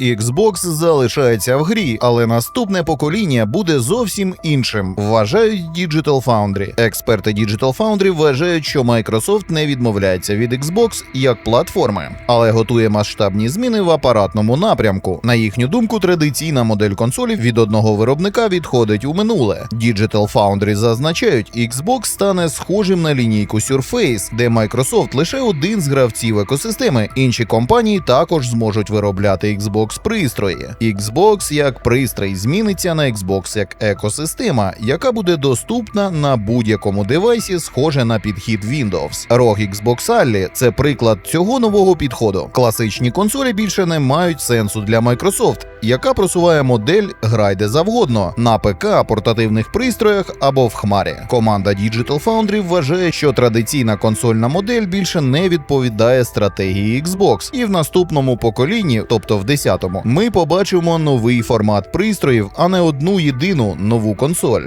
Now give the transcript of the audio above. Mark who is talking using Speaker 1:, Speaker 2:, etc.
Speaker 1: Xbox залишається в грі, але наступне покоління буде зовсім іншим. Вважають Digital Foundry. Експерти Digital Foundry вважають, що Microsoft не відмовляється від Xbox як платформи, але готує масштабні зміни в апаратному напрямку. На їхню думку, традиційна модель консолів від одного виробника відходить у минуле. Digital Foundry зазначають, Xbox стане схожим на лінійку Surface, де Microsoft лише один з гравців екосистеми. Інші компанії також зможуть виробляти Xbox пристрої. Xbox як пристрій зміниться на Xbox як екосистема, яка буде доступна на будь-якому девайсі, схоже на підхід Windows. Рог Xbox Ally – це приклад цього нового підходу. Класичні консолі більше не мають сенсу для Microsoft, яка просуває модель грай де завгодно на ПК, портативних пристроях або в хмарі. Команда Digital Foundry вважає, що традиційна консольна модель більше не відповідає стратегії Xbox, і в наступному поколінні, тобто в 10-му, ми побачимо новий формат пристроїв, а не одну єдину нову консоль.